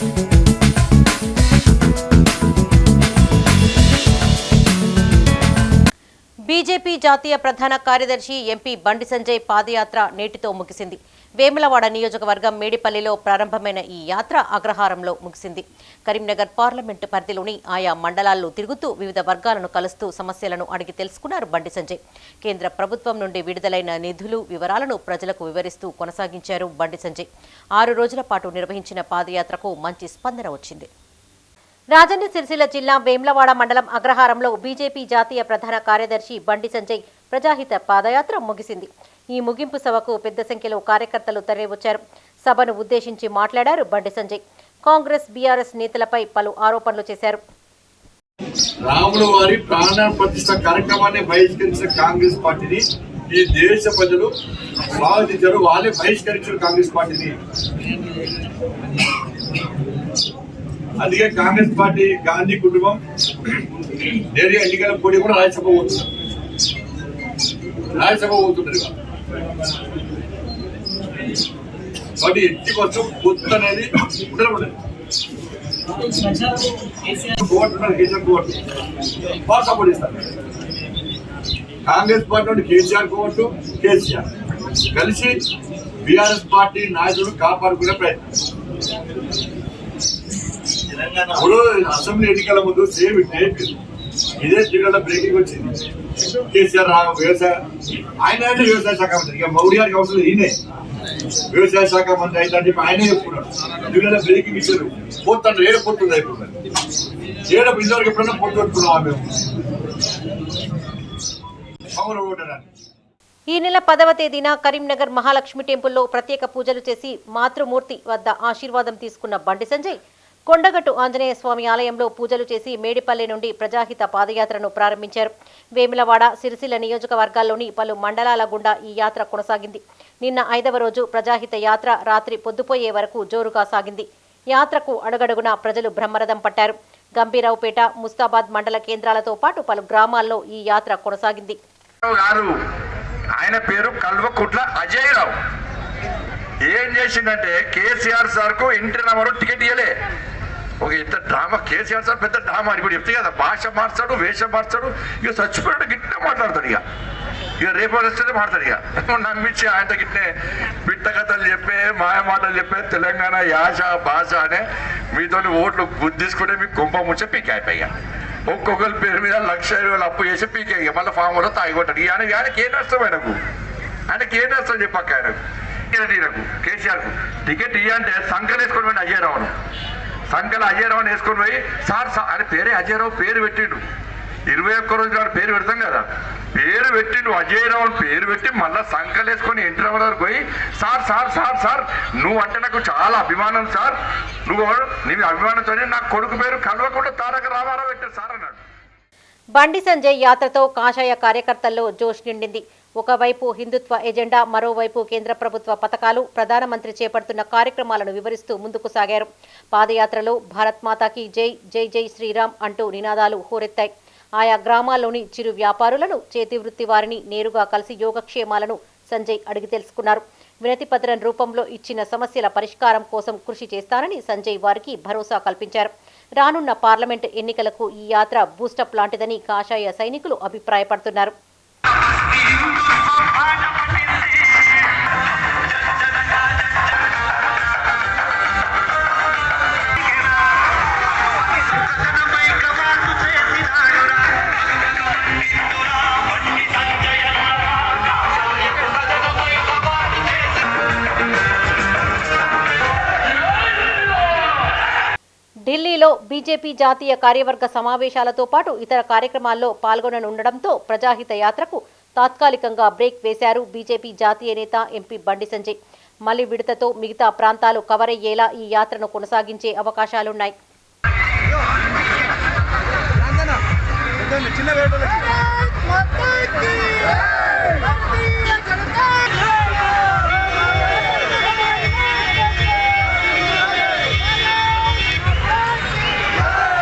Thank you. BJP జాతీయ ప్రధాన కార్యదర్శి ఎంపీ బండి సంజయ్ పాదయాత్ర నేటితో ముగిసింది. వేములవాడ నియోజకవర్గం మేడిపల్లిలో ప్రారంభమైన ఈ యాత్ర అగ్రహారంలో ముగిసింది. కరీంనగర్ పార్లమెంటు పరిధిలోని ఆయా మండలాల్లో తిరుగుతూ వివిధ వర్గాలను కలుస్తూ సమస్యలను అడిగి తెలుసుకున్నారు బండి సంజయ్. కేంద్ర ప్రభుత్వం నుండి విడుదలైన నిధులు వివరాలను ప్రజలకు వివరిస్తూ కొనసాగించారు బండి సంజయ్. ఆరు రోజుల పాటు నిర్వహించిన పాదయాత్రకు మంచి స్పందన వచ్చింది. రాజన్న సిరిసిల్ల జిల్లా వేమ్లవాడ మండలం అగ్రహారంలో బీజేపీ జాతీయ ప్రధాన కార్యదర్శి బండి సంజయ్ ప్రజాహిత పాదయాత్ర ముగిసింది. ఈ ముగింపు సభకు పెద్ద సంఖ్యలో కార్యకర్తలు తరలివచ్చారు. సభను ఉద్దేశించి మాట్లాడారు బండి సంజయ్. కాంగ్రెస్ బీఆర్ఎస్ నేతలపై పలు ఆరోపణలు చేశారు. రాముల వారి ప్రాణ ప్రతిష్ట కార్యక్రమాన్ని బహిష్కరించిన కాంగ్రెస్ పార్టీని ఈ దేశ ప్రజలు స్వాగతించారు వాళ్ళే బహిష్కరించారు కాంగ్రెస్ పార్టీని. అందుకే కాంగ్రెస్ పార్టీ గాంధీ కుటుంబం నేరుగా ఎన్నికల పోటీ కూడా రాజ్యసభ పోతున్నారు రాజ్యసభ పోతున్నారు కాబట్టి ఇంటికి కోసం పొత్తు అనేది ఉండడం కోర్టు. సపోర్ట్ ఇస్తారు కాంగ్రెస్ పార్టీ నుండి కేసీఆర్ కోర్టు కేసీఆర్. కలిసి బీఆర్ఎస్ పార్టీ నాయకుడు కాపాడుకునే ప్రయత్నం. ఇప్పుడు అసెంబ్లీ ఎన్నికల ముందు సేమ్ టేప్ ఇదే జిల్లాలో బ్రేకింగ్ వచ్చింది. కేసీఆర్ రా వ్యవసాయ ఆయన అంటే వ్యవసాయ శాఖ మంత్రి. ఇక గారికి అవసరం ఈయనే. వ్యవసాయ శాఖ మంత్రి అయితే చెప్పి ఆయనే చెప్పుకున్నాడు. జిల్లాలో బ్రేకింగ్ ఇచ్చారు పోతాడు ఏడ పోతుంది అయిపోతుంది ఏడ ఇంతవరకు ఎప్పుడైనా పొత్తు పెట్టుకున్నావా మేము? మామూలు ఓటరాన్ని ఈ నెల పదవ తేదీన కరీంనగర్ మహాలక్ష్మి టెంపుల్లో ప్రత్యేక పూజలు చేసి మాతృమూర్తి వద్ద ఆశీర్వాదం తీసుకున్న బండి సంజయ్ కొండగట్టు ఆంజనేయ స్వామి ఆలయంలో పూజలు చేసి మేడిపల్లి నుండి ప్రజాహిత పాదయాత్రను ప్రారంభించారు. వేములవాడ సిరిసిల్ల నియోజకవర్గాల్లోని పలు మండలాల గుండా ఈ యాత్ర కొనసాగింది. నిన్న ఐదవ రోజు ప్రజాహిత యాత్ర రాత్రి పొద్దుపోయే వరకు జోరుగా సాగింది. యాత్రకు అడుగడుగునా ప్రజలు బ్రహ్మరథం పట్టారు. గంభీరావుపేట ముస్తాబాద్ మండల కేంద్రాలతో పాటు పలు గ్రామాల్లో ఈ యాత్ర కొనసాగింది. ఆయన పేరు కల్వకుట్ల అజయ్ రావు ఏం చేసిందంటే కేసీఆర్ సార్కు ఇంటర్ నెంబరు టికెట్ ఇయ్యలే. ఒక ఇంత డ్రామా కేసీఆర్ సార్ పెద్ద డ్రామా ఇప్పుడు చెప్తే కదా భాష మార్చాడు వేషం మార్చాడు ఇక చచ్చిపోయాడు గిట్ట మాట్లాడతాడు ఇక. ఇక రేపు వస్తే మాట్లాడు ఇక. నమ్మించి ఆయన గిట్టే బిట్ట కథలు చెప్పే మాయ మాటలు చెప్పే తెలంగాణ యాస భాష అనే మీతో ఓట్లు గుద్దిసుకుంటే మీకు కుంభ ముచ్చ పీక్ అయిపోయా ఒక్కొక్కరి పేరు మీద లక్ష ఇరవై వేలు అప్పు చేసి పీకే మళ్ళీ ఫామ్ కూడా తాగిపోతాడు ఆయన ఆయనకి ఏ నష్టం ఆయనకు? ఆయనకి ఏ నష్టం చెప్పక్క ఆయనకు? ఈయనకు కేసీఆర్కు టికెట్ ఇయ్యంటే సంఖ్యలు అయ్యారావును సంఘాల అజయరావు అని వేసుకొని పోయి సార్ సార్ పేరే అజయరావు పేరు పెట్టిండు. ఇరవై ఒక్క రోజు వాడు పేరు పెడతాం కదా. పేరు పెట్టిండు అజయరావు అని పేరు పెట్టి మళ్ళా సంఖ్యలు వేసుకొని ఇంటి వరకు పోయి సార్ సార్ సార్ సార్ నువ్వు అంటే నాకు చాలా అభిమానం సార్. నువ్వు నీ అభిమానంతో నా కొడుకు పేరు కలవకుండా తారక రామారావు పెట్టారు సార్ అన్నాడు. బండి సంజయ్ యాత్రతో కాషాయ కార్యకర్తల్లో జోష్ నిండింది. ఒకవైపు హిందుత్వ ఎజెండా మరోవైపు కేంద్ర ప్రభుత్వ పథకాలు ప్రధానమంత్రి చేపడుతున్న కార్యక్రమాలను వివరిస్తూ ముందుకు సాగారు. పాదయాత్రలో భారత్ మాతాకి జై జై జై శ్రీరామ్ అంటూ నినాదాలు హోరెత్తాయి. ఆయా గ్రామాల్లోని చిరు వ్యాపారులను చేతివృత్తి వారిని నేరుగా కలిసి యోగక్షేమాలను సంజయ్ అడిగి తెలుసుకున్నారు. వినతి పత్రం రూపంలో ఇచ్చిన సమస్యల పరిష్కారం కోసం కృషి చేస్తానని సంజయ్ వారికి భరోసా కల్పించారు. రానున్న పార్లమెంటు ఎన్నికలకు ఈ యాత్ర బూస్టప్ లాంటిదని కాషాయ సైనికులు అభిప్రాయపడుతున్నారు. ఢిల్లీలో బీజేపీ జాతీయ కార్యవర్గ సమావేశాలతో పాటు ఇతర కార్యక్రమాల్లో పాల్గొననుండడంతో ప్రజాహిత యాత్రకు తాత్కాలికంగా బ్రేక్ వేశారు బీజేపీ జాతీయ నేత ఎంపీ బండి సంజయ్. మలి విడతతో మిగతా ప్రాంతాలు కవర్ అయ్యేలా ఈ యాత్రను కొనసాగించే అవకాశాలున్నాయి. చిన్న